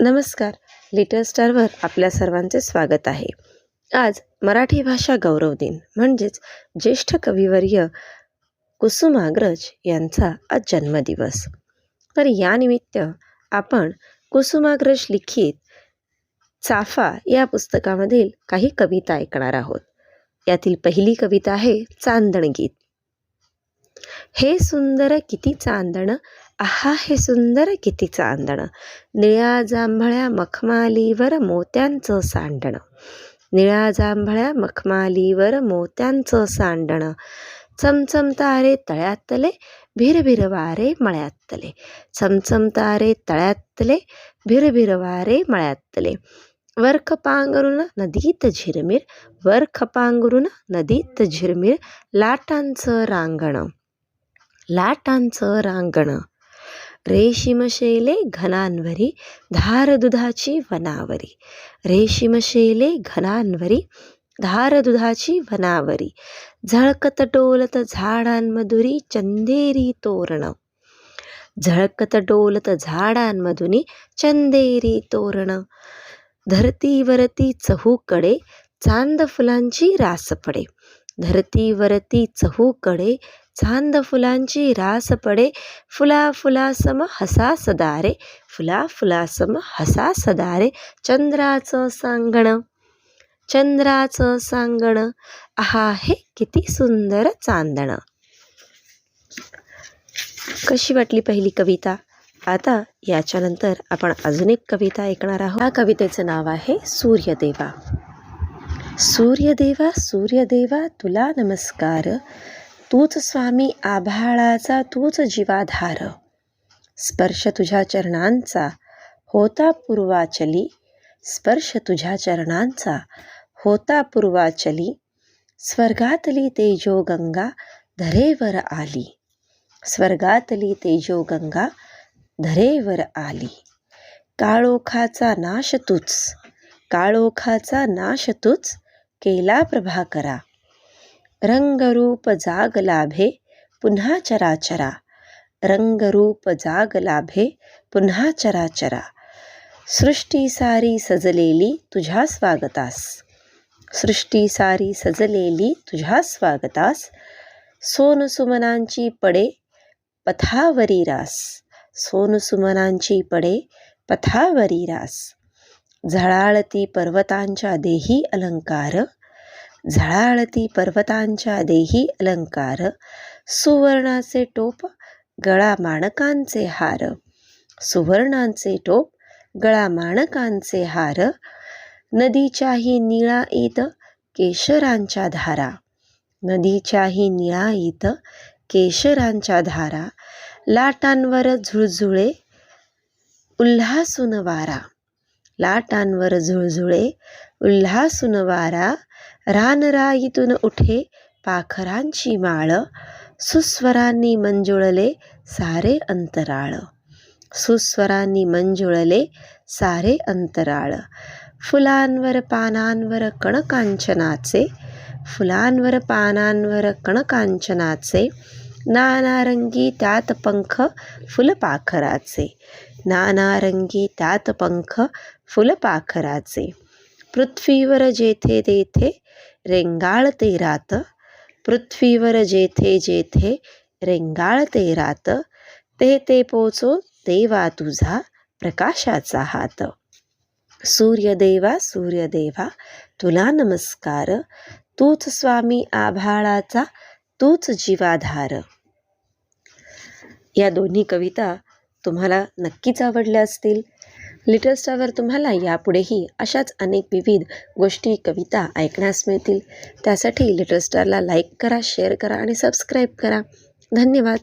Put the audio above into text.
नमस्कार. लिटल स्टारवर आपल्या सर्वांचे स्वागत आहे. आज मराठी भाषा गौरव दिन म्हणजेच ज्येष्ठ कविवर्य कुसुमाग्रज यांचा आज जन्मदिवस. तर यानिमित्त आपण कुसुमाग्रज लिखित चाफा या पुस्तकामधील काही कविता ऐकणार आहोत. यातील पहिली कविता आहे चांदण गीत हे सुंदर किती चांदण? आहा हे सुंदर किती चांदण? निळ्या जांभळ्या मखमालीवर मोत्यांचं सांडण. निळ्या जांभळ्या मखमालीवर मोत्यांचं सांडण. चमचम तारे तळ्यातले भिरभिर वारे मळ्यातले. चमचम तारे तळ्यातले भिरभिर वारे मळ्यातले. वर्ख पांघरून नदीत झिरमिर वर्ख पांघरून नदीत झिरमिर लाटांचं रांगण. लाटांचं रांगण. रेशीमशेले घनांवरी धार दुधाची वनावरी. रेशीमशेले घनांवरी धार दुधाची वनावरी. झळकत डोलत झाडांमधुरी चंदेरी तोरण. झळकत डोलत झाडांमधुनी चंदेरी तोरण. धरतीवरती चहूकडे चांद फुलांची रास पडे धरतीवरती चहूकडे चांद फुलांची रास पडे फुला फुलासम हसा सदारे फुला फुलासम हसा सदारे चंद्राचं सांगण चंद्राचं सांगण आहा हे किती सुंदर चांदण. कशी वाटली पहिली कविता? आता याच्यानंतर आपण अजून एक कविता ऐकणार आहोत. या कवितेचं नाव आहे सूर्यदेवा. सूर्यदेवा सूर्यदेवा तुला नमस्कार. तूच स्वामी आभाळाचा तूच जीवाधार. स्पर्श तुझ्या चरणांचा होता पूर्वाचली. स्पर्श तुझ्या चरणांचा होता पूर्वाचली. स्वर्गातली तेजो गंगा धरेवर आली. स्वर्गातली तेजो गंगा धरेवर आली. काळोखाचा नाश तूच. काळोखाचा नाश तूच. केला प्रभाकरा रंगरूप जाग लाभे पुन्हा चराचरा रंगरूप जाग लाभे पुन्हा चराचरा सृष्टी सारी सजलेली तुझ्या स्वागतास. सृष्टी सारी सजलेली तुझ्या स्वागतास. सोनसुमनांची पडे पथावरी रास. सोनसुमनांची पडे पथावरी रास. झळाळती पर्वतांच्या देही अलंकार. झळाळती पर्वतांच्या देही अलंकार. सुवर्णाचे टोप गळा माणकांचे हार. सुवर्णांचे टोप गळा माणकांचे हार. नदीच्याही निळा ईत केशरांच्या धारा. नदीच्याही निळा ईत केशरांच्या धारा. लाटांवर झुळझुळे उल्हासून वारा लाटांवर झुळझुळे उल्हासून वारा रानराईतून उठे पाखरांची माळ सुस्वरांनी मंजुळले सारे अंतराळ. सुस्वरांनी मंजुळले सारे अंतराळ. फुलांवर पानांवर कणकांचनाचे फुलांवर पानांवर कणकांचनाचे नानारंगी त्यात पंख फुलपाखराचे नानारंगी त्यात पंख फुलपाखराचे पृथ्वीवर जेथे तेथे रेंगाळते रात पृथ्वीवर जेथे जेथे रेंगाळते रात ते ते पोचो देवा तुझा प्रकाशाचा हात. सूर्यदेवा सूर्यदेवा तुला नमस्कार. तूच स्वामी आभाळाचा तूच जीवाधार. या दोन्ही कविता तुम्हाला नक्कीच आवडल्या असतील. लिटल स्टारवर तुम्हाला यापुढेही अशाच अनेक विविध गोष्टी कविता ऐकण्यास मिळतील. त्यासाठी लिटल स्टारला लाईक करा शेअर करा आणि सबस्क्राईब करा. धन्यवाद.